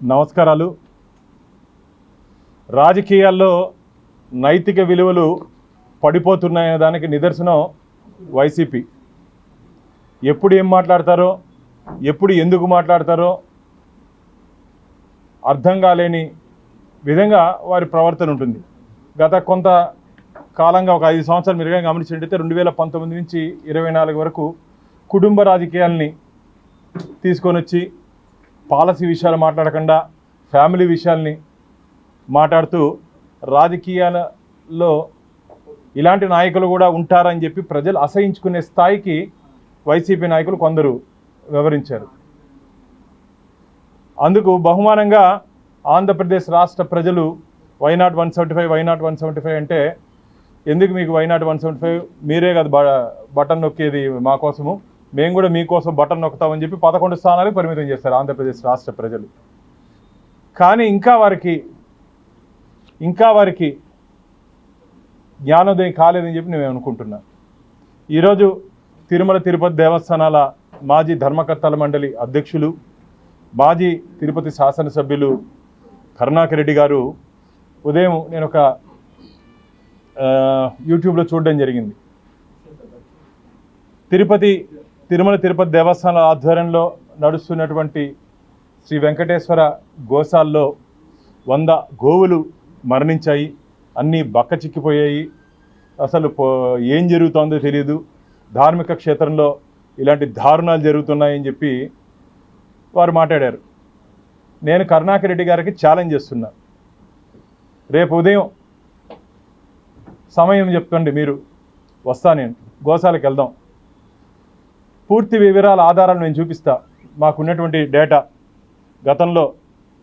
నమస్కారాలు. రాజకీయాల్లో నైతిక విలువలు పడిపోతున్నాయనే దానికి నిదర్శనం వైసీపీ. ఎప్పుడు ఏం మాట్లాడతారో ఎప్పుడు ఎందుకు మాట్లాడతారో అర్థం కాలేని విధంగా వారి ప్రవర్తన ఉంటుంది. గత కొంత కాలంగా ఒక ఐదు సంవత్సరాలు మెరుగా గమనించినట్టయితే రెండు వేల పంతొమ్మిది నుంచి ఇరవై నాలుగు వరకు కుటుంబ రాజకీయాల్ని తీసుకొని వచ్చి పాలసీ విషయాలు మాట్లాడకుండా ఫ్యామిలీ విషయాల్ని మాట్లాడుతూ రాజకీయాలలో ఇలాంటి నాయకులు కూడా ఉంటారని చెప్పి ప్రజలు అసహించుకునే స్థాయికి వైసీపీ నాయకులు కొందరు వివరించారు. అందుకు బహుమానంగా ఆంధ్రప్రదేశ్ రాష్ట్ర ప్రజలు why not one seventy five why not one seventy five అంటే ఎందుకు మీకు వైనాట్ వన్ సెవెంటీ ఫైవ్? మీరే కదా బ బటన్ నొక్కేది మా కోసము. మేము కూడా మీకోసం బటన్ నొక్కుతామని చెప్పి పదకొండు స్థానాలకు పరిమితం చేస్తారు ఆంధ్రప్రదేశ్ రాష్ట్ర ప్రజలు. కానీ ఇంకా వారికి ఇంకా వారికి జ్ఞానోదయం కాలేదని చెప్పి నేను అనుకుంటున్నా. ఈరోజు తిరుమల తిరుపతి దేవస్థానాల మాజీ ధర్మకర్తల మండలి అధ్యక్షులు మాజీ తిరుపతి శాసనసభ్యులు కరుణాకర్ రెడ్డి గారు ఉదయం నేను ఒక యూట్యూబ్లో చూడడం జరిగింది. తిరుపతి తిరుమల తిరుపతి దేవస్థానాల ఆధ్వర్యంలో నడుస్తున్నటువంటి శ్రీ వెంకటేశ్వర గోశాల్లో వంద గోవులు మరణించాయి. అన్నీ బక్క చిక్కిపోయాయి. అసలు పో- ఏం జరుగుతోందో తెలియదు ధార్మిక క్షేత్రంలో ఇలాంటి దారుణాలు జరుగుతున్నాయని చెప్పి వారు మాట్లాడారు. నేను కరుణాకర్ రెడ్డి గారికి ఛాలెంజ్ చేస్తున్నా. రేపు ఉదయం సమయం చెప్పండి మీరు వస్తా నేను. గోశాలకు వెళ్దాం. పూర్తి వివరాల ఆధారాలు నేను చూపిస్తా. మాకున్నటువంటి డేటా గతంలో.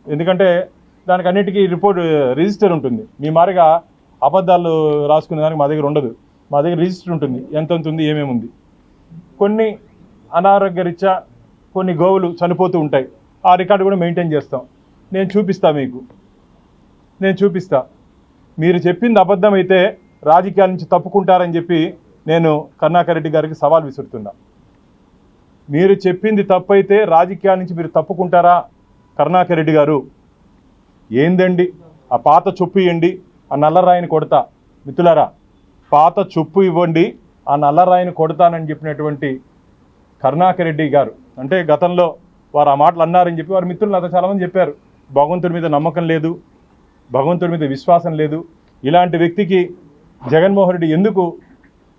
ఎందుకంటే దానికి అన్నిటికీ రిపోర్ట్ రిజిస్టర్ ఉంటుంది. మీ మారిగా అబద్ధాలు రాసుకునే దానికి మా దగ్గర ఉండదు. మా దగ్గర రిజిస్టర్ ఉంటుంది. ఎంత ఉంది ఏమేమి ఉంది. కొన్ని అనారోగ్యరీత్యా కొన్ని గోవులు చనిపోతూ ఉంటాయి. ఆ రికార్డు కూడా మెయింటైన్ చేస్తాం. నేను చూపిస్తా మీకు. నేను చూపిస్తా. మీరు చెప్పింది అబద్ధమైతే రాజకీయాల నుంచి తప్పుకుంటారని చెప్పి నేను కరుణాకర్ రెడ్డి గారికి సవాల్ విసురుతున్నా. మీరు చెప్పింది తప్పైతే రాజకీయాల నుంచి మీరు తప్పుకుంటారా? కరుణాకర్ రెడ్డి గారు ఏందండి? ఆ పాత చొప్పు ఇవ్వండి ఆ నల్లరాయిని కొడతా. మిత్రులారా పాత చొప్పు ఇవ్వండి ఆ నల్లరాయిని కొడతానని చెప్పినటువంటి కరుణాకర్ రెడ్డి గారు. అంటే గతంలో వారు ఆ మాటలు అన్నారని చెప్పి వారి మిత్రులు నాతో చాలామంది చెప్పారు. భగవంతుడి మీద నమ్మకం లేదు భగవంతుడి మీద విశ్వాసం లేదు. ఇలాంటి వ్యక్తికి జగన్మోహన్ రెడ్డి ఎందుకు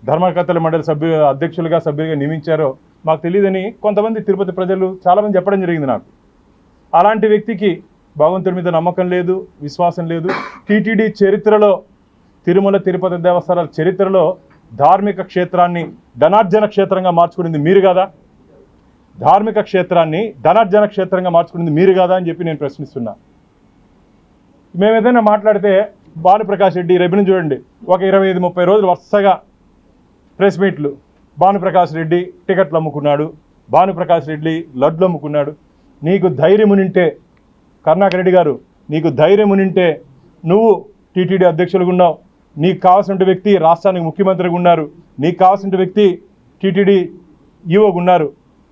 ధర్మకర్తల మండలి సభ్యు అధ్యక్షులుగా సభ్యులుగా నియమించారో మాకు తెలియదని కొంతమంది తిరుపతి ప్రజలు చాలామంది చెప్పడం జరిగింది నాకు. అలాంటి వ్యక్తికి భగవంతుడి మీద నమ్మకం లేదు విశ్వాసం లేదు. టీటీడీ చరిత్రలో తిరుమల తిరుపతి దేవస్థానాల చరిత్రలో ధార్మిక క్షేత్రాన్ని ధనార్జన క్షేత్రంగా మార్చుకునింది మీరు కదా? ధార్మిక క్షేత్రాన్ని ధనార్జన క్షేత్రంగా మార్చుకునింది మీరు కదా అని చెప్పి నేను ప్రశ్నిస్తున్నా. మేము ఏదైనా మాట్లాడితే భానుప్రకాష్ రెడ్డి రెబిని చూడండి ఒక ఇరవై ఐదు ముప్పై రోజులు వరుసగా ప్రెస్ మీట్లు భానుప్రకాష్ రెడ్డి టికెట్లు అమ్ముకున్నాడు. భానుప్రకాష్ రెడ్డి లడ్లు అమ్ముకున్నాడు. నీకు ధైర్యము నింటే కరుణాకర్ రెడ్డి గారు నీకు ధైర్యము నింటే నువ్వు టీటీడీ అధ్యక్షులుగా ఉన్నావు. నీకు కావాల్సిన వ్యక్తి రాష్ట్రానికి ముఖ్యమంత్రిగా ఉన్నారు. నీకు కావాల్సిన వ్యక్తి టీటీడీ ఈవోగా ఉన్నారు.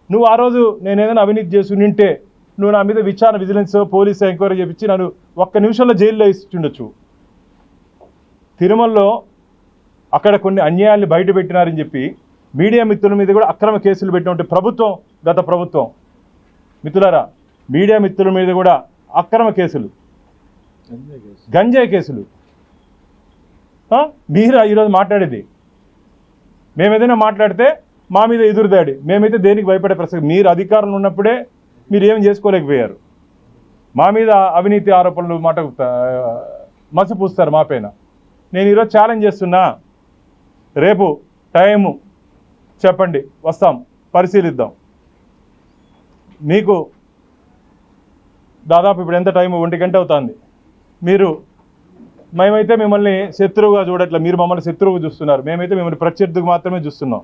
నువ్వు ఆ రోజు నేను ఏదైనా అవినీతి చేసి నింటే నువ్వు నా మీద విచారణ విజిలెన్స్ పోలీస్ ఎంక్వైరీ చేపించి నన్ను ఒక్క నిమిషంలో జైల్లో ఇస్తుండొచ్చు తిరుమలలో అక్కడ కొన్ని అన్యాయాన్ని బయటపెట్టినారని చెప్పి మీడియా మిత్రుల మీద కూడా అక్రమ కేసులు పెట్టినటువంటి ప్రభుత్వం గత ప్రభుత్వం. మిత్రులారా మీడియా మిత్రుల మీద కూడా అక్రమ కేసులు. గంజాయి కేసులు. మీరా ఈరోజు మాట్లాడేది? మేము ఏదైనా మాట్లాడితే మా మీద ఎదురుదాడి మేమైతే దేనికి భయపడే ప్రసక్తి మీరు అధికారంలో ఉన్నప్పుడే మీరు ఏం చేసుకోలేకపోయారు. మా మీద అవినీతి ఆరోపణలు మాట మసిపూస్తారు మా పైన. నేను ఈరోజు ఛాలెంజ్ చేస్తున్నా. రేపు టైము చెప్పండి వస్తాం పరిశీలిద్దాం. మీకు దాదాపు ఇప్పుడు ఎంత టైం ఒంటి గంట అవుతుంది. మీరు మేమైతే మిమ్మల్ని శత్రువుగా చూడట్లే మీరు మమ్మల్ని శత్రువుగా చూస్తున్నారు. మేమైతే మిమ్మల్ని ప్రత్యర్థికి మాత్రమే చూస్తున్నాం.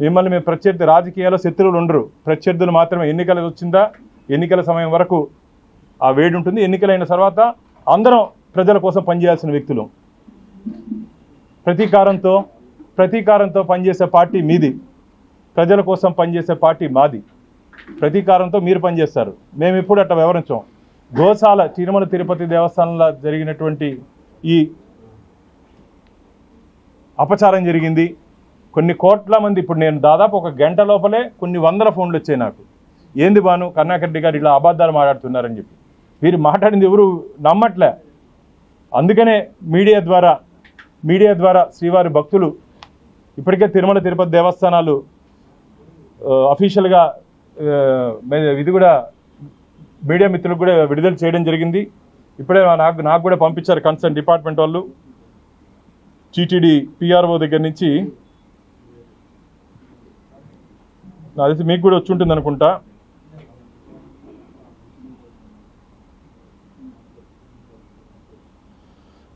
మిమ్మల్ని మేము ప్రత్యర్థి రాజకీయాల్లో శత్రువులు ఉండరు. ప్రత్యర్థులు మాత్రమే. ఎన్నికలు వచ్చిందా? ఎన్నికల సమయం వరకు ఆ వేడి ఉంటుంది. ఎన్నికలైన తర్వాత అందరం ప్రజల కోసం పనిచేయాల్సిన వ్యక్తులు. ప్రతీకారంతో ప్రతీకారంతో పనిచేసే పార్టీ మీది. ప్రజల కోసం పనిచేసే పార్టీ మాది. ప్రతీకారంతో మీరు పనిచేస్తారు. మేము ఇప్పుడు అట్లా వివరించాం గోశాల తిరుమల తిరుపతి దేవస్థానంలో జరిగినటువంటి ఈ అపచారం జరిగింది. కొన్ని కోట్ల మంది ఇప్పుడు నేను దాదాపు ఒక గంట లోపలే కొన్ని వందల ఫోన్లు వచ్చాయి నాకు. ఏంది బాను కర్ణాకర్ రెడ్డి గారు ఇలా అబద్ధాలు మాట్లాడుతున్నారని చెప్పి. వీరు మాట్లాడింది ఎవరు నమ్మట్లే. అందుకనే మీడియా ద్వారా మీడియా ద్వారా శ్రీవారి భక్తులు ఇప్పటికే తిరుమల తిరుపతి దేవస్థానాలు అఫీషియల్గా ఇది కూడా మీడియా మిత్రులకు కూడా విడుదల చేయడం జరిగింది. ఇప్పుడే నాకు నాకు కూడా పంపించారు కన్సర్న్ డిపార్ట్మెంట్ వాళ్ళు. టీటీడీ పిఆర్ఓ దగ్గర నుంచి. నాకు తెలిసి మీకు కూడా వచ్చి ఉంటుంది అనుకుంటా.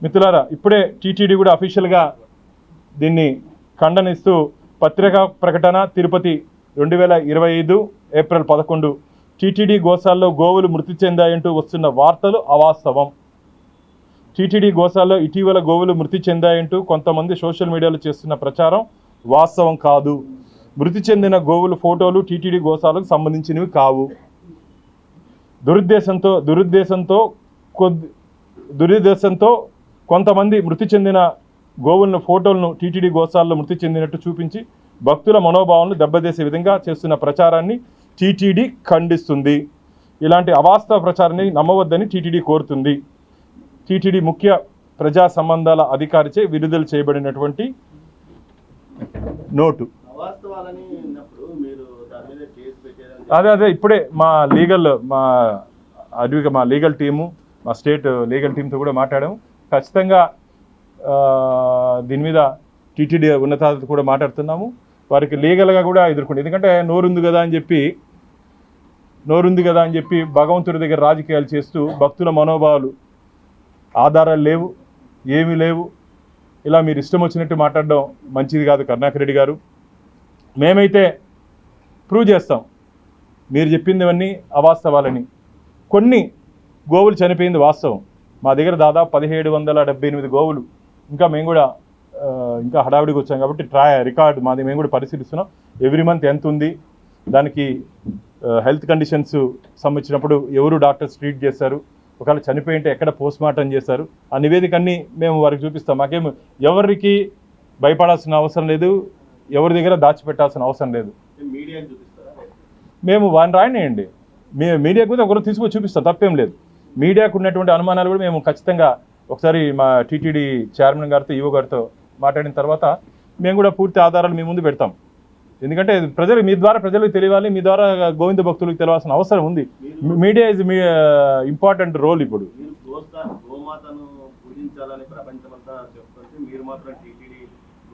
మిత్రులారా ఇప్పుడే టీటీడీ కూడా అఫీషియల్గా దీన్ని ఖండనిస్తూ పత్రికా ప్రకటన తిరుపతి రెండు వేల ఇరవై ఐదు ఏప్రిల్ పదకొండు. టీటీడీ గోశాల్లో గోవులు మృతి చెందాయంటూ వస్తున్న వార్తలు అవాస్తవం. టీటీడీ గోశాల్లో ఇటీవల గోవులు మృతి చెందాయంటూ కొంతమంది సోషల్ మీడియాలో చేస్తున్న ప్రచారం వాస్తవం కాదు. మృతి చెందిన గోవుల ఫోటోలు టీటీడీ గోశాలకు సంబంధించినవి కావు. దురుద్దేశంతో దురుద్దేశంతో కొద్ది దురుద్దేశంతో కొంతమంది మృతి చెందిన గోవులను ఫోటోలను టీటీడీ గోశాలలో మృతి చెందినట్టు చూపించి భక్తుల మనోభావాలను దెబ్బతీసే విధంగా చేస్తున్న ప్రచారాన్ని టీటీడీ ఖండిస్తుంది. ఇలాంటి అవాస్తవ ప్రచారాన్ని నమ్మవద్దని టీటీడీ కోరుతుంది. టీటీడీ ముఖ్య ప్రజా సంబంధాల అధికారిచే విడుదల చేయబడినటువంటి నోటు. అదే అదే ఇప్పుడే మా లీగల్ మా అడ్విక మా లీగల్ టీము మా స్టేట్ లీగల్ టీంతో కూడా మాట్లాడాము. ఖచ్చితంగా దీని మీద టీటీడీ ఉన్నతాధికారులతో కూడా మాట్లాడుతున్నాము. వారికి లీగల్గా కూడా ఎదుర్కొండి. ఎందుకంటే నోరుంది కదా అని చెప్పి నోరుంది కదా అని చెప్పి భగవంతుడి దగ్గర రాజకీయాలు చేస్తూ భక్తుల మనోభావాలు ఆధారాలు లేవు ఏమీ లేవు. ఇలా మీరు ఇష్టం వచ్చినట్టు మాట్లాడడం మంచిది కాదు కరుణాకర్ రెడ్డి గారు. మేమైతే ప్రూవ్ చేస్తాం. మీరు చెప్పిందివన్నీ అవాస్తవాలని. కొన్ని గోవులు చనిపోయింది వాస్తవం. మా దగ్గర దాదాపు పదిహేడు వందల డెబ్బై ఎనిమిది గోవులు ఇంకా మేము కూడా ఇంకా హడావిడికి వచ్చాం కాబట్టి ట్రా రికార్డ్ మాది మేము కూడా పరిశీలిస్తున్నాం. ఎవ్రీ మంత్ ఎంత ఉంది? దానికి హెల్త్ కండిషన్స్ సంబంధించినప్పుడు ఎవరు డాక్టర్స్ ట్రీట్ చేశారు ఒకవేళ చనిపోయి ఉంటే ఎక్కడ పోస్ట్ మార్టం చేశారు ఆ నివేదిక అన్ని మేము వారికి చూపిస్తాం. మాకేం ఎవరికి భయపడాల్సిన అవసరం లేదు. ఎవరి దగ్గర దాచిపెట్టాల్సిన అవసరం లేదు. మేము వాడిని రాయనియండి. మీ మీడియాకు కూడా ఒకరు తీసుకొని చూపిస్తాం. తప్పేం లేదు. మీడియాకు ఉన్నటువంటి అనుమానాలు కూడా మేము ఖచ్చితంగా ఒకసారి మా టీటీడీ చైర్మన్ గారితో ఈవో గారితో మాట్లాడిన తర్వాత మేము కూడా పూర్తి ఆధారాలు మీ ముందు పెడతాం. ఎందుకంటే ప్రజలు మీ ద్వారా ప్రజలకు తెలియాలి మీ ద్వారా గోవింద భక్తులకు తెలియాల్సిన అవసరం ఉంది. మీడియా ఇస్ మీ ఇంపార్టెంట్ రోల్ ఇప్పుడు. గోమాతను ప్రపంచమంతా మీరు మాత్రం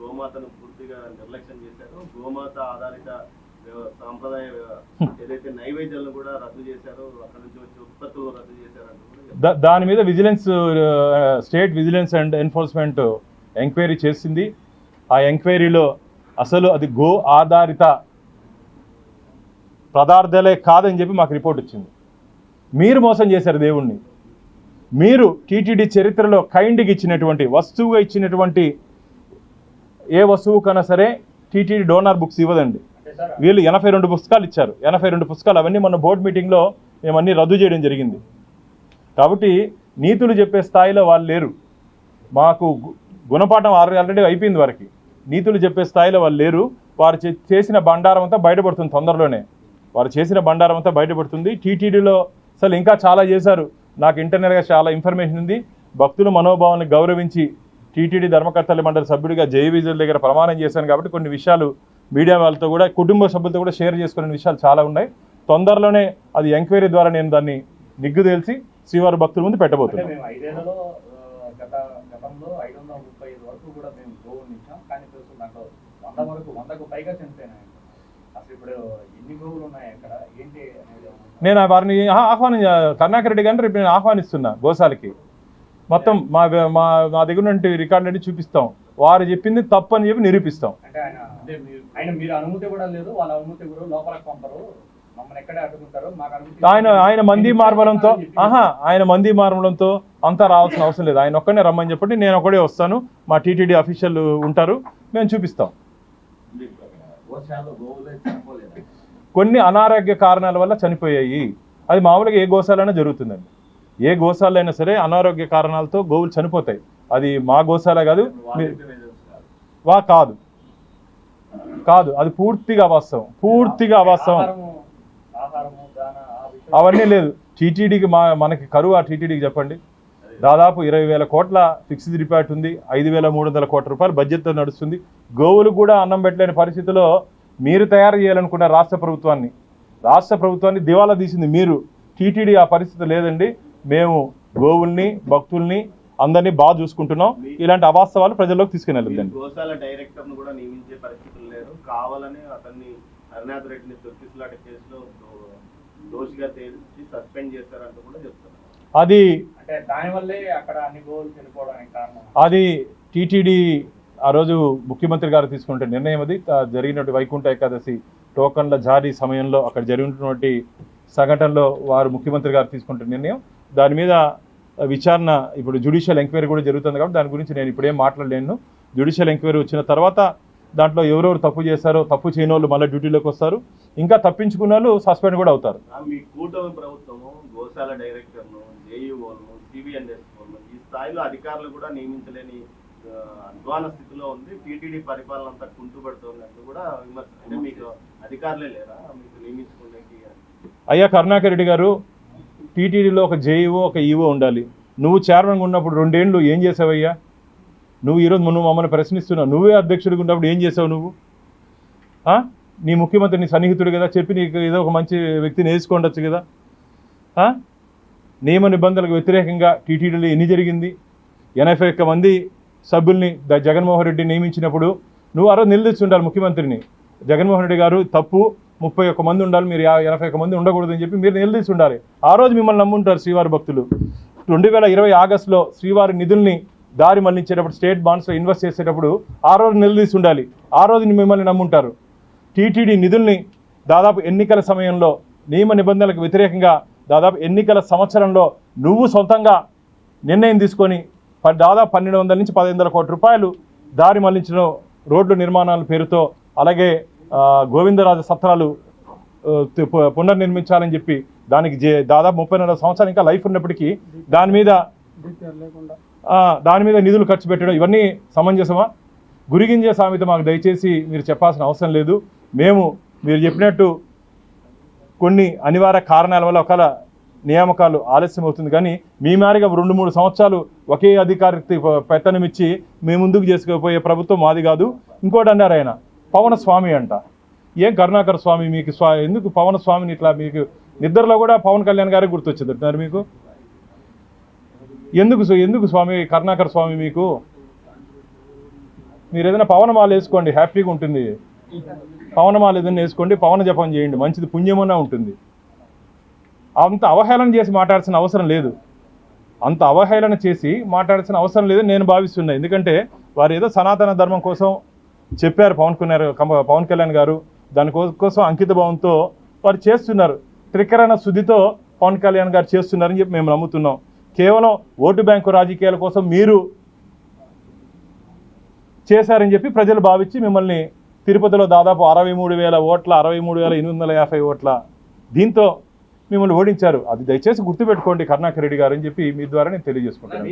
గోమాతను పూర్తిగా నిర్లక్ష్యం చేశారు. గోమాత ఆధారిత సాంప్రదాయ ఏదైతే నైవేద్యాలను కూడా రద్దు చేశారు అక్కడ నుంచి వచ్చే ఉత్పత్తులను రద్దు చేశారు దా- దాని మీద vigilance state vigilance and enforcement enquiry చేసింది. ఆ ఎంక్వైరీలో అసలు అది గో ఆధారిత పదార్థాలే కాదని చెప్పి మాకు రిపోర్ట్ వచ్చింది. మీరు మోసం చేశారు దేవుణ్ణి. మీరు టీటీడీ చరిత్రలో కైండ్కి ఇచ్చినటువంటి వస్తువుగా ఇచ్చినటువంటి ఏ వస్తువు కన్నా సరే టీటీడీ డోనార్ బుక్స్ ఇవ్వదండి. వీళ్ళు ఎనభై రెండు పుస్తకాలు ఇచ్చారు. ఎనభై రెండు పుస్తకాలు అవన్నీ మన బోర్డు మీటింగ్లో మేము అన్నీ రద్దు చేయడం జరిగింది. కాబట్టి నీతులు చెప్పే స్థాయిలో వాళ్ళు లేరు. మాకు గు- గుణపాఠం ఆల్రెడీ ఆల్రెడీ అయిపోయింది వారికి. నీతులు చెప్పే స్థాయిలో వాళ్ళు లేరు. వారు చే- చేసిన బండారం అంతా బయటపడుతుంది తొందరలోనే. వారు చేసిన బండారం అంతా బయటపడుతుంది. టీటీడీలో అసలు ఇంకా చాలా చేశారు. నాకు ఇంటర్నల్గా చాలా ఇన్ఫర్మేషన్ ఉంది. భక్తుల మనోభావాన్ని గౌరవించి టీటీడీ ధర్మకర్తల మండలి సభ్యుడిగా జయ విజయుల దగ్గర ప్రమాణం చేశాను కాబట్టి కొన్ని విషయాలు మీడియా వాళ్ళతో కూడా కుటుంబ సభ్యులతో కూడా షేర్ చేసుకునే విషయాలు చాలా ఉన్నాయి. తొందరలోనే అది ఎంక్వైరీ ద్వారా నేను దాన్ని నిగ్గు తేల్చి శ్రీవారి భక్తుల ముందు అంటే పెట్టబోతున్నాను మేము ఐదేళ్ళలో ఆ, గత గతంలో ఐదు వందల ముప్పై ఐదు వరకు కూడా మేము గోవులు ఇచ్చాం కానీ తెలుసు దాంట్లో వంద వరకు వందకు పైగా చనిపోయినాయి. అసలు ఇప్పుడు ఎన్ని గోవులు ఉన్నాయి అక్కడ? ఏంటి అనేది ఏమన్నా? నేను వారిని ఆహ్వానం కరుణాకర్ రెడ్డి గారిని రేపు నేను ఆహ్వానిస్తున్నా గోశాలకి. మొత్తం మా మా మా దగ్గర నుండి రికార్డు అన్ని చూపిస్తాం. వారు చెప్పింది తప్పు అని చెప్పి నిరూపిస్తాం. అంటే ఆయన ఆయన మీరు అనుమతి కూడా లేదు వాళ్ళ అనుమతి కూడా లోపలికి పంపరు. ఆయన ఆయన మంది మార్బలంతో ఆహా ఆయన మంది మార్బలంతో అంతా రావాల్సిన అవసరం లేదు. ఆయన ఒక్కనే రమ్మని చెప్పండి నేను ఒకడే వస్తాను. మా టీటీడీ అఫీషియల్ ఉంటారు మేము చూపిస్తాం. కొన్ని అనారోగ్య కారణాల వల్ల చనిపోయాయి. అది మామూలుగా ఏ గోశాలైనా జరుగుతుందండి. ఏ గోశాల అయినా సరే అనారోగ్య కారణాలతో గోవులు చనిపోతాయి. అది మా గోశాల కాదు వా కాదు. కాదు అది పూర్తిగా అవాస్తవం. పూర్తిగా అవాస్తవం. అవన్నీ లేదు. టీటీడీకి మా మనకి కరువు ఆ టీటీడీకి చెప్పండి. దాదాపు ఇరవై వేల కోట్ల ఫిక్స్డ్ డిపాజిట్ ఉంది. ఐదు వేల మూడు వందల కోట్ల రూపాయలు బడ్జెట్తో నడుస్తుంది. గోవులు కూడా అన్నం పెట్టలేని పరిస్థితిలో మీరు తయారు చేయాలనుకున్న రాష్ట్ర ప్రభుత్వాన్ని రాష్ట్ర ప్రభుత్వాన్ని దివాలా తీసింది మీరు. టీటీడీ ఆ పరిస్థితి లేదండి. మేము గోవుల్ని భక్తుల్ని అందరినీ బాగా చూసుకుంటున్నాం. ఇలాంటి అవాస్తవాలు ప్రజల్లోకి తీసుకుని గోశాల హరినాథ్ రెడ్డిని తొక్కిసలాట కేసులో దోషిగా తేల్చి సస్పెండ్ చేశారంటూ కూడా చెప్తున్నారు. అది అంటే దానివల్లే అక్కడ అన్ని గోవులు చనిపోవడానికి కారణం. అది టీటీడీ ఆ రోజు ముఖ్యమంత్రి గారు తీసుకుంటే నిర్ణయం అది. జరిగినటువంటి వైకుంఠ ఏకాదశి టోకన్ల జారీ సమయంలో అక్కడ జరిగినటువంటి సంఘటనలో వారు ముఖ్యమంత్రి గారు తీసుకుంటున్న నిర్ణయం. దాని మీద విచారణ ఇప్పుడు జ్యుడిషియల్ ఎంక్వైరీ కూడా జరుగుతుంది కాబట్టి దాని గురించి నేను ఇప్పుడేం మాట్లాడలేను. జ్యుడిషియల్ ఎంక్వైరీ వచ్చిన తర్వాత దాంట్లో ఎవరెవరు తప్పు చేశారో తప్పు చేయని వాళ్ళు మళ్ళీ డ్యూటీలోకి వస్తారు. ఇంకా తప్పించుకున్న వాళ్ళు సస్పెండ్ కూడా అవుతారు. మీ కూటమి ప్రభుత్వము గోశాల డైరెక్టర్ను జేఈఓను సిబిఎన్ఎస్ ఈ స్థాయిలో అధికారులు కూడా నియమించలేని అధ్వాన స్థితిలో ఉంది. టీటీడీ పరిపాలన అంతా కుంటుపడుతున్నట్టు కూడా విమర్శ అంటే మీకు అధికారులే లేరా? మీకు అయ్యా కరుణాకర్ రెడ్డి గారు టీటీడీలో ఒక జేఈఓ ఒక ఈఓ ఉండాలి. నువ్వు చైర్మన్గా ఉన్నప్పుడు రెండేళ్ళు ఏం చేసావయ్యా? నువ్వు ఈరోజు నువ్వు మమ్మల్ని ప్రశ్నిస్తున్నావు. నువ్వే అధ్యక్షుడిగా ఉన్నప్పుడు ఏం చేసావు నువ్వు? నీ ముఖ్యమంత్రి నీ సన్నిహితుడు కదా చెప్పి నీకు ఏదో ఒక మంచి వ్యక్తిని వేసుకోండొచ్చు కదా. నియమ నిబంధనలకు వ్యతిరేకంగా టీటీడీలో ఎన్ని జరిగింది? ఎనభై ఒక్క మంది సభ్యుల్ని ద- జగన్మోహన్ రెడ్డి నియమించినప్పుడు నువ్వు ఆ రోజు నిలదీసి ఉండాలి ముఖ్యమంత్రిని. జగన్మోహన్ రెడ్డి గారు తప్పు ముప్పై ఒక్క మంది ఉండాలి మీరు ఎనభై ఒక్క మంది ఉండకూడదని చెప్పి మీరు నిలదీసి ఉండాలి ఆ రోజు మిమ్మల్ని నమ్ముంటారు శ్రీవారి భక్తులు. రెండు వేల ఇరవై ఆగస్టులో శ్రీవారి నిధుల్ని దారి మళ్ళించేటప్పుడు స్టేట్ బాండ్స్లో ఇన్వెస్ట్ చేసేటప్పుడు ఆ రోజు నిలదీసి ఉండాలి. ఆ రోజుని మిమ్మల్ని నమ్ముంటారు. టీటీడీ నిధుల్ని దాదాపు ఎన్నికల సమయంలో నియమ నిబంధనలకు వ్యతిరేకంగా దాదాపు ఎన్నికల సంవత్సరంలో నువ్వు సొంతంగా నిర్ణయం తీసుకొని ప- దాదాపు పన్నెండు వందల నుంచి పదిహేను వందల కోట్ల రూపాయలు దారి మళ్ళించిన రోడ్లు నిర్మాణాల పేరుతో అలాగే గోవిందరాజ సత్రాలు పునర్నిర్మించాలని చెప్పి దానికి జే- దాదాపు ముప్పై నాలుగు సంవత్సరాలు ఇంకా లైఫ్ ఉన్నప్పటికీ దాని మీద దాని మీద నిధులు ఖర్చు పెట్టడం ఇవన్నీ సమంజసమా? గురిగింజే సామెత మాకు దయచేసి మీరు చెప్పాల్సిన అవసరం లేదు. మేము మీరు చెప్పినట్టు కొన్ని అనివార్య కారణాల వల్ల ఒకవేళ నియామకాలు ఆలస్యం అవుతుంది కానీ మీ మేరగా రెండు మూడు సంవత్సరాలు ఒకే అధికారికి పెత్తనం ఇచ్చి మీ ముందుకు చేసుకుపోయే ప్రభుత్వం మాది కాదు. ఇంకోటి అన్నారు ఆయన పవన స్వామి అంట. ఏం కరుణాకర స్వామి మీకు స్వా ఎందుకు పవన స్వామిని ఇట్లా మీకు నిద్రలో కూడా పవన్ కళ్యాణ్ గారే గుర్తొచ్చింది అంటున్నారు మీకు? ఎందుకు ఎందుకు స్వామి కరుణాకర్ స్వామి మీకు? మీరు ఏదైనా పవనమాల వేసుకోండి హ్యాపీగా ఉంటుంది. పవనమాల ఏదైనా వేసుకోండి పవన జపం చేయండి మంచిది పుణ్యమన్నా ఉంటుంది. అంత అవహేళన చేసి మాట్లాడాల్సిన అవసరం లేదు. అంత అవహేళన చేసి మాట్లాడాల్సిన అవసరం లేదని నేను భావిస్తున్నా. ఎందుకంటే వారు ఏదో సనాతన ధర్మం కోసం చెప్పారు పవన్ కళ్యాణ్ పవన్ కళ్యాణ్ గారు. దాని కోసం అంకిత భావంతో వారు చేస్తున్నారు. త్రికరణ శుద్ధితో పవన్ కళ్యాణ్ గారు చేస్తున్నారని చెప్పి మేము నమ్ముతున్నాం. కేవలం ఓటు బ్యాంకు రాజకీయాల కోసం మీరు చేశారని చెప్పి ప్రజలు భావించి మిమ్మల్ని తిరుపతిలో దాదాపు అరవై మూడు వేల ఓట్ల అరవై మూడు వేల ఎనిమిది వందల యాభై ఓట్ల దీంతో మిమ్మల్ని ఓడించారు. అది దయచేసి గుర్తుపెట్టుకోండి కరుణాకర్ రెడ్డి గారు అని చెప్పి మీ ద్వారా నేను తెలియజేసుకుంటాను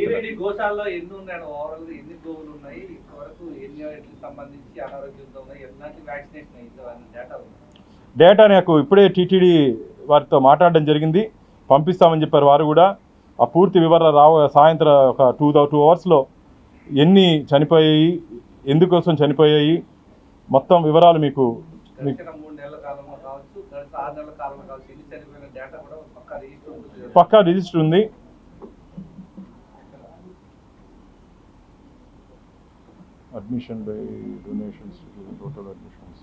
డేటా నాకు ఇప్పుడే టీటీడీ వారితో మాట్లాడడం జరిగింది. పంపిస్తామని చెప్పారు వారు కూడా. ఆ పూర్తి వివరాలు రావ సాయంత్రం ఒక టూ టూ అవర్స్లో ఎన్ని చనిపోయాయి ఎందుకోసం చనిపోయాయి మొత్తం వివరాలు మీకు. పక్కా రిజిస్టర్ ఉంది. Admission by donations total admissions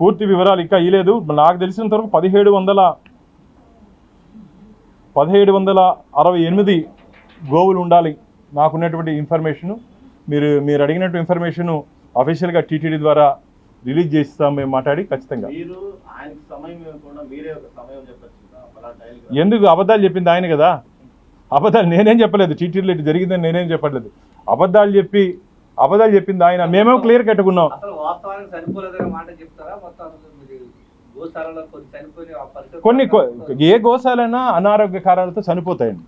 పూర్తి వివరాలు ఇంకా ఇలేదు నాకు తెలిసినంత వరకు పదిహేడు వందల పదిహేడు వందల అరవై ఎనిమిది గోవులు ఉండాలి నాకున్నటువంటి ఇన్ఫర్మేషను. మీరు మీరు అడిగినట్టు ఇన్ఫర్మేషను అఫీషియల్గా టీటీడీ ద్వారా రిలీజ్ చేస్తాం మేము మాట్లాడి ఖచ్చితంగా. ఎందుకు అబద్ధాలు చెప్పింది ఆయన కదా? అబద్ధాలు నేనేం చెప్పలేదు. టీటీడీలో ఇటు జరిగిందని నేనేం చెప్పట్లేదు అబద్ధాలు చెప్పి అబద్ధాలు చెప్పింది ఆయన. మేమేమో క్లియర్ కట్టుకున్నాం. కొన్ని ఏ గోశాలైనా అనారోగ్య కారణాలతో చనిపోతాయండి.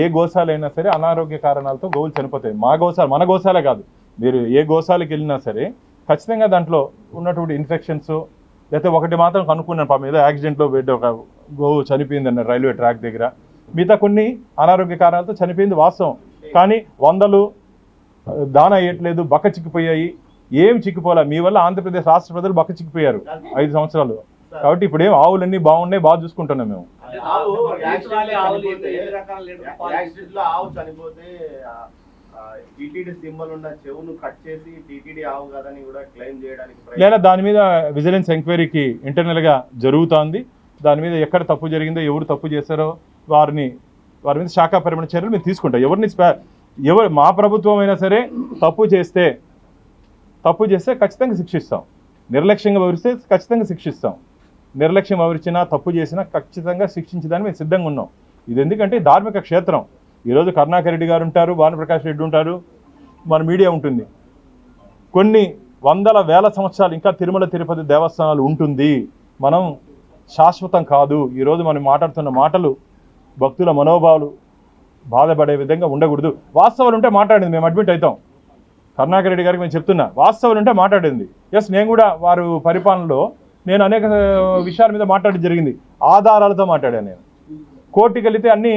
ఏ గోశాలైనా సరే అనారోగ్య కారణాలతో గోవులు చనిపోతాయి. మా గోశాల మన గోశాలే కాదు. మీరు ఏ గోశాలకు వెళ్ళినా సరే ఖచ్చితంగా దాంట్లో ఉన్నటువంటి ఇన్ఫెక్షన్స్ లేకపోతే ఒకటి మాత్రం కనుక్కున్నాను. పాపం ఏదో యాక్సిడెంట్లో పెట్టి ఒక గోవు చనిపోయింది రైల్వే ట్రాక్ దగ్గర. మిగతా కొన్ని అనారోగ్య కారణాలతో చనిపోయింది వాస్తవం. కానీ వందలు దాన వేయట్లేదు బక్క చిక్కిపోయాయి. ఏం చిక్కిపోలే? మీ వల్ల ఆంధ్రప్రదేశ్ రాష్ట్ర ప్రజలు బక్క చిక్కిపోయారు ఐదు సంవత్సరాలు. కాబట్టి ఇప్పుడు ఏం ఆవులన్నీ బాగున్నాయి బాగా చూసుకుంటున్నాం మేము. లేదా దాని మీద విజిలెన్స్ ఎంక్వైరీకి ఇంటర్నల్గా జరుగుతోంది. దాని మీద ఎక్కడ తప్పు జరిగిందో ఎవరు తప్పు చేశారో వారిని వారి మీద శాఖాపరమైన చర్యలు మేము తీసుకుంటాం ఎవరిని ఎవరు మా ప్రభుత్వం అయినా సరే తప్పు చేస్తే తప్పు చేస్తే ఖచ్చితంగా శిక్షిస్తాం. నిర్లక్ష్యంగా వివరిస్తే ఖచ్చితంగా శిక్షిస్తాం. నిర్లక్ష్యం వివరించినా తప్పు చేసినా ఖచ్చితంగా శిక్షించడానికి మేము సిద్ధంగా ఉన్నాం. ఇది ఎందుకంటే ధార్మిక క్షేత్రం. ఈరోజు కరుణాకర్ రెడ్డి గారు ఉంటారు భానుప్రకాష్ రెడ్డి ఉంటారు మన మీడియా ఉంటుంది. కొన్ని వందల వేల సంవత్సరాలు ఇంకా తిరుమల తిరుపతి దేవస్థానాలు ఉంటుంది. మనం శాశ్వతం కాదు. ఈరోజు మనం మాట్లాడుతున్న మాటలు భక్తుల మనోభావాలు బాధపడే విధంగా ఉండకూడదు. వాస్తవాలు ఉంటే మాట్లాడింది మేము అడ్మిట్ అవుతాం. కరుణాకర్ రెడ్డి గారికి మేము చెప్తున్నా వాస్తవం ఉంటే మాట్లాడింది. ఎస్ నేను కూడా వారు పరిపాలనలో నేను అనేక విషయాల మీద మాట్లాడడం జరిగింది. ఆధారాలతో మాట్లాడాను నేను. కోర్టుకి వెళితే అన్ని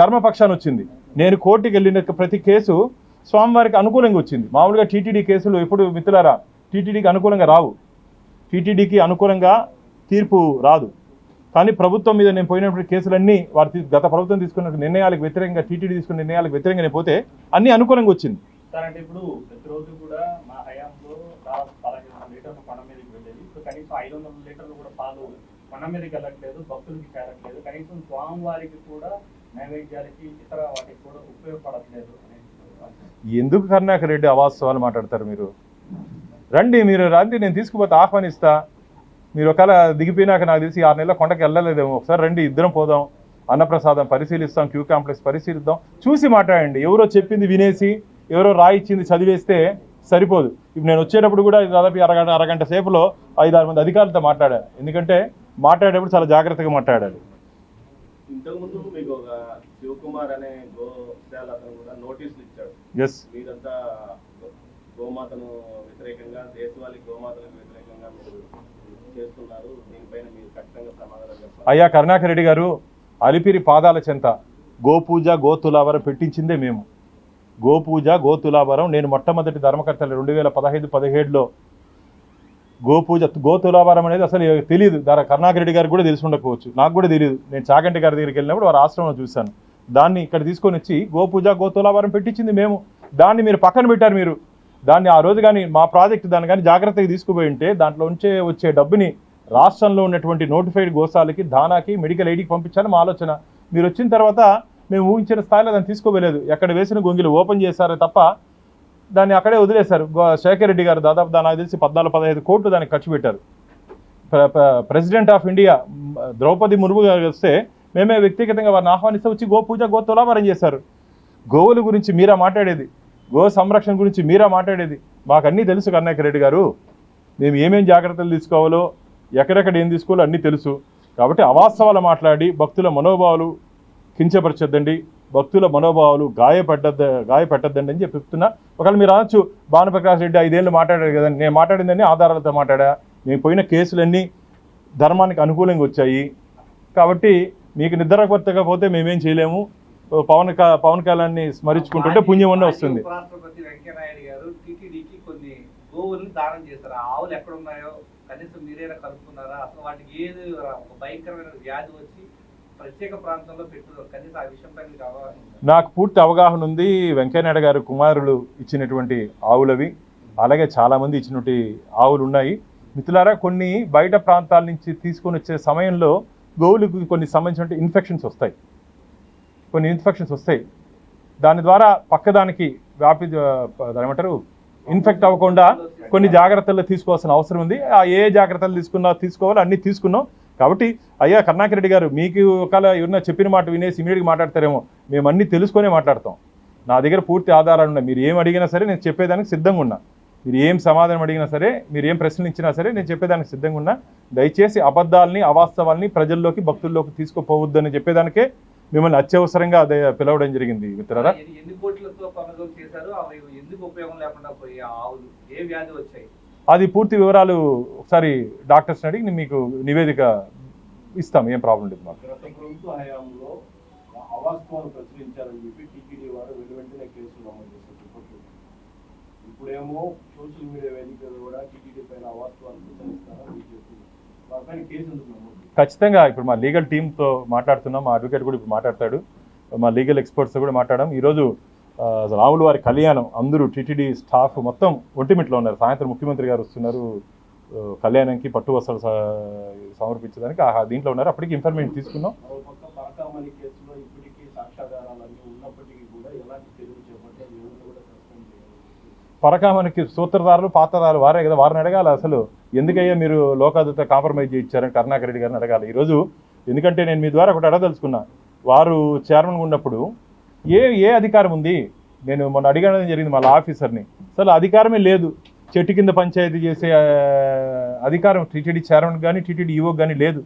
ధర్మపక్షాన్ని వచ్చింది. నేను కోర్టుకి వెళ్ళిన ప్రతి కేసు స్వామివారికి అనుకూలంగా వచ్చింది. మామూలుగా టీటీడీ కేసులు ఎప్పుడు మిత్రులారా? టీటీడీకి అనుకూలంగా రావు. టీటీడీకి అనుకూలంగా తీర్పు రాదు. కానీ ప్రభుత్వం మీద నేను పోయినప్పుడు కేసులన్నీ వారు గత ప్రభుత్వం తీసుకున్న నిర్ణయాలకు వ్యతిరేకంగా టీటీడీ తీసుకున్న నిర్ణయాలకు వ్యతిరేకంగా నేను పోతే అన్నీ అనుకూలంగా వచ్చింది. సార్ అంటే ఇప్పుడు ప్రతిరోజు కూడా మా హయాంలో పదహైదు వందల లీటర్లు కొండ మీదకి వెళ్ళేది. ఇప్పుడు కనీసం ఐదు వందల లీటర్లు కూడా పాలు కొండ మీదకి వెళ్ళట్లేదు భక్తులకి చేరట్లేదు. కనీసం స్వామివారికి కూడా నైవేద్యాలకి ఇతర వాటికి కూడా ఉపయోగపడట్లేదు ఎందుకు కరుణాకర్ రెడ్డి అవాస్తవాలు మాట్లాడతారు మీరు? రండి మీరు రండి నేను తీసుకుపోతే ఆహ్వానిస్తా. మీరు ఒకవేళ దిగిపోయినాక నాకు తెలిసి ఆరు నెలల కొండకి వెళ్ళలేదేమో. ఒకసారి రండి ఇద్దరం పోదాం. అన్నప్రసాదం పరిశీలిస్తాం క్యూ కాంప్లెక్స్ పరిశీలిద్దాం. చూసి మాట్లాడండి. ఎవరో చెప్పింది వినేసి ఎవరో రాయిచ్చింది చదివేస్తే సరిపోదు. ఇప్పుడు నేను వచ్చేటప్పుడు కూడా దాదాపు అరగంట అరగంట సేపులో ఐదు ఆరు మంది అధికారులతో మాట్లాడాను. ఎందుకంటే మాట్లాడేటప్పుడు చాలా జాగ్రత్తగా మాట్లాడాలి ఇంతకుముందు మీకు ఒక శివకుమార్ అనే గోశాల అతను కూడా నోటీసులు ఇచ్చాడు. ఎస్ మీరంతా గో- గోమాతను వ్యతిరేకంగా దేశవాళీ గోమాతలకు వ్యతిరేకంగా మీరు చేస్తున్నారు. దీనిపైన మీరు ఖచ్చితంగా సమాధానం చెప్పాలి. అయ్యా కరుణాకర్ రెడ్డి గారు అలిపిరి పాదాల చెంత గోపూజ గోతులావరం పెట్టించిందే మేము. గోపూజ గోతులాభారం. నేను మొట్టమొదటి ధర్మకర్తలు రెండు వేల పదహైదు పదిహేడులో గోపూజ గోతులావరం అనేది అసలు తెలియదు దాని కరుణాకరెడ్డి గారికి కూడా తెలిసి ఉండకపోవచ్చు. నాకు కూడా తెలియదు నేను చాగంటి గారి దగ్గరికి వెళ్ళినప్పుడు వారి ఆశ్రమంలో చూశాను. దాన్ని ఇక్కడ తీసుకొని వచ్చి గోపూజ గోతులాభారం పెట్టించింది మేము. దాన్ని మీరు పక్కన పెట్టారు మీరు. దాన్ని ఆ రోజు కానీ మా ప్రాజెక్ట్ దాన్ని కానీ జాగ్రత్తగా తీసుకుపోయి ఉంటే దాంట్లో ఉంచే వచ్చే డబ్బుని రాష్ట్రంలో ఉన్నటువంటి నోటిఫైడ్ గోసాలకి దానాకి మెడికల్ ఎయిడ్కి పంపించాలని మా ఆలోచన. మీరు వచ్చిన తర్వాత మేము ఊహించిన స్థాయిలో దాన్ని తీసుకోలేదు ఎక్కడ వేసిన గొంగిలు ఓపెన్ చేశారే తప్ప దాన్ని అక్కడే వదిలేశారు. శేఖర్ రెడ్డి గారు దాదాపు దాని నాకు తెలిసి పద్నాలుగు పదహైదు కోట్లు దానికి ఖర్చు పెట్టారు. ప్ర- president of India Droupadi Murmu garu వస్తే మేమే వ్యక్తిగతంగా వారిని ఆహ్వానిస్తే వచ్చి గో పూజ గో తులాభారం చేశారు. గోవుల గురించి మీరా మాట్లాడేది? గో సంరక్షణ గురించి మీరా మాట్లాడేది? మాకు అన్నీ తెలుసు కన్నాకర్ రెడ్డి గారు. మేము ఏమేం జాగ్రత్తలు తీసుకోవాలో ఎక్కడెక్కడ ఏం తీసుకోవాలో అన్నీ తెలుసు. కాబట్టి అవాస్తవాలు మాట్లాడి భక్తుల మనోభావాలు కించపరచొద్దండి. భక్తుల మనోభావాలు గాయపడ్డ గాయపెట్టద్దండి అని చెప్తున్నా. ఒకవేళ మీరు అనొచ్చు భానుప్రకాష్ రెడ్డి ఐదేళ్ళు మాట్లాడారు కదండి నేను మాట్లాడిందని ఆధారాలతో మాట్లాడా? నేను పోయిన కేసులన్నీ ధర్మానికి అనుకూలంగా వచ్చాయి. కాబట్టి మీకు నిద్ర కొత్తకపోతే మేమేం చేయలేము. పవన్ కా పవన్ కళ్యాణ్ని స్మరించుకుంటుంటే పుణ్యం అన్న వస్తుంది. ఉపరాష్ట్రపతి వెంకయ్యనాయుడు గారు టీటీడీకి కొన్ని గోవుల్ని దానం చేశారు. ఆ ఆవులు ఎక్కడ ఉన్నాయో కనీసం మీరైనా కనుక్కున్నారా? అసలు వాటికి ఏది భయంకరమైన వ్యాధి వచ్చి ప్రత్యేక ప్రాంతంలో ఆ నాకు పూర్తి అవగాహన ఉంది. వెంకయ్యనాయుడు గారు కుమారులు ఇచ్చినటువంటి ఆవులవి. అలాగే చాలామంది ఇచ్చినటువంటి ఆవులు ఉన్నాయి మిత్రులారా కొన్ని బయట ప్రాంతాల నుంచి తీసుకొని వచ్చే సమయంలో గోవులకు కొన్ని సంబంధించిన ఇన్ఫెక్షన్స్ వస్తాయి. కొన్ని ఇన్ఫెక్షన్స్ వస్తాయి. దాని ద్వారా పక్కదానికి వ్యాపి ఏమంటారు? ఇన్ఫెక్ట్ అవ్వకుండా కొన్ని జాగ్రత్తలు తీసుకోవాల్సిన అవసరం ఉంది. ఆ ఏ జాగ్రత్తలు తీసుకున్నా తీసుకోవాలో అన్నీ తీసుకున్నాం. కాబట్టి అయ్యా కరుణాకర్ రెడ్డి గారు మీకు ఒకవేళ ఎవరన్నా చెప్పిన మాట వినేసి ఇమీడియట్గా మాట్లాడతారేమో మేము అన్నీ తెలుసుకొనే మాట్లాడతాం. నా దగ్గర పూర్తి ఆధారాలు ఉన్నాయి. మీరు ఏం అడిగినా సరే నేను చెప్పేదానికి సిద్ధంగా ఉన్నా. మీరు ఏం సమాధానం అడిగినా సరే మీరు ఏం ప్రశ్నలు ఇచ్చినా సరే నేను చెప్పేదానికి సిద్ధంగా ఉన్నా. దయచేసి అబద్ధాలని అవాస్తవాల్ని ప్రజల్లోకి భక్తుల్లోకి తీసుకుపోవద్దని చెప్పేదానికే మిమ్మల్ని అత్యవసరంగా అదే పిలవడం జరిగింది మిత్రులారా. ఎన్ని- కోట్లతో కొనుగోలు చేశారు అవి ఎందుకు ఉపయోగం లేకుండా పోయి ఆవులు ఏ వ్యాధి వచ్చాయి? అది పూర్తి వివరాలు ఒకసారి డాక్టర్స్ని అడిగి మీకు నివేదిక ఇస్తాం ఏం ప్రాబ్లం లేదు మాకు. ఇప్పుడేమో సోషల్ మీడియా వేదికలు కూడా టీటీడీ పైన అవాస్తవాలు ప్రచురిస్తారని ఖచ్చితంగా ఇప్పుడు మా లీగల్ టీంతో మాట్లాడుతున్నాం మా అడ్వకేట్ కూడా ఇప్పుడు మాట్లాడతాడు మా లీగల్ ఎక్స్పర్ట్స్ కూడా మాట్లాడడం. ఈరోజు రాములు వారి కళ్యాణం అందరూ టీటీడీ స్టాఫ్ మొత్తం ఒంటిమిట్లో ఉన్నారు. సాయంత్రం ముఖ్యమంత్రి గారు వస్తున్నారు. కళ్యాణంకి పట్టు వస్త్రాలు సమర్పించడానికి ఆ దీంట్లో ఉన్నారు. అప్పటికి ఇన్ఫర్మేషన్ తీసుకున్నాం. పరకామనికి సూత్రధారులు పాత్రధారులు వారే కదా వారిని అడగాలి అసలు. ఎందుకయ్యా మీరు లోకాదత కాంప్రమైజ్ చేయించారని కరుణాకర్ రెడ్డి గారిని అడగాలి. ఈరోజు ఎందుకంటే నేను మీ ద్వారా ఒకటి అడగదలుచుకున్నా. వారు చైర్మన్గా ఉన్నప్పుడు ఏ ఏ అధికారం ఉంది? నేను మొన్న అడిగడం జరిగింది వాళ్ళ ఆఫీసర్ని అసలు అధికారమే లేదు. చెట్టు కింద పంచాయతీ చేసే అధికారం టీటీడీ చైర్మన్ కానీ టీటీడీ ఈవో కానీ లేదు.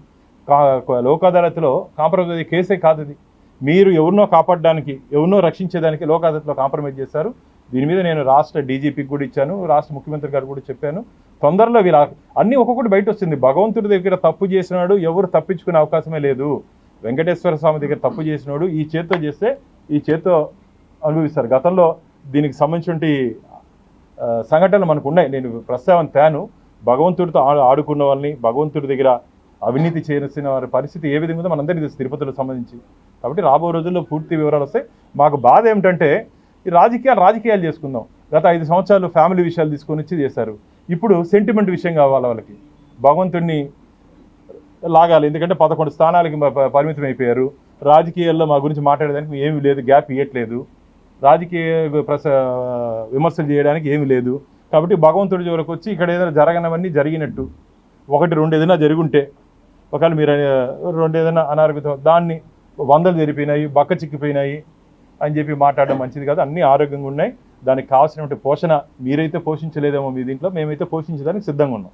కా- లోక్ అదాలత్లో కాంప్రమైజ్ అయ్యే కేసే కాదు అది మీరు ఎవరినో కాపాడడానికి ఎవరినో రక్షించేదానికి లోక్ అదాలత్లో కాంప్రమైజ్ చేశారు. దీని మీద నేను రాష్ట్ర డీజీపీకి కూడా ఇచ్చాను రాష్ట్ర ముఖ్యమంత్రి గారు కూడా చెప్పాను. తొందరలో వీళ్ళ అన్నీ ఒక్కొక్కటి బయట వస్తుంది. భగవంతుడి దగ్గర తప్పు చేసినాడు ఎవరు తప్పించుకునే అవకాశమే లేదు. వెంకటేశ్వర స్వామి దగ్గర తప్పు చేసినాడు ఈ చేత్తో చేస్తే ఈ చేత్తో అనుభవిస్తారు. గతంలో దీనికి సంబంధించిన సంఘటనలు మనకు ఉన్నాయి. నేను ప్రస్తావన తాను. భగవంతుడితో ఆడుకున్న వాళ్ళని భగవంతుడి దగ్గర అవినీతి చేసిన వారి పరిస్థితి ఏ విధంగా ఉందో మనందరికీ తెలుసు తిరుపతిలో సంబంధించి. కాబట్టి రాబో రోజుల్లో పూర్తి వివరాలు వస్తాయి. మాకు బాధ ఏమిటంటే ఈ రాజకీయాలు రాజకీయాలు చేసుకుందాం. గత ఐదు సంవత్సరాలు ఫ్యామిలీ విషయాలు తీసుకొని వచ్చి చేశారు. ఇప్పుడు సెంటిమెంట్ విషయం కావాలి వాళ్ళకి. భగవంతుడిని లాగాలి. ఎందుకంటే పదకొండు స్థానాలకి పరిమితం అయిపోయారు రాజకీయాల్లో మా గురించి మాట్లాడడానికి ఏమీ లేదు గ్యాప్ ఇవ్వట్లేదు రాజకీయ ప్రస విమర్శలు చేయడానికి ఏమీ లేదు. కాబట్టి భగవంతుడి చివరకు వచ్చి ఇక్కడ ఏదైనా జరగనవన్నీ జరిగినట్టు. ఒకటి రెండు ఏదైనా జరుగుంటే ఒకవేళ మీరు రెండు ఏదైనా అనారోగ్యత దాన్ని వందలు జరిపోయినాయి బక్క చిక్కిపోయినాయి అని చెప్పి మాట్లాడడం మంచిది కాదు. అన్నీ ఆరోగ్యంగా ఉన్నాయి. దానికి కావాల్సినటువంటి పోషణ మీరైతే పోషించలేదేమో మీ దీంట్లో మేమైతే పోషించడానికి సిద్ధంగా ఉన్నాం.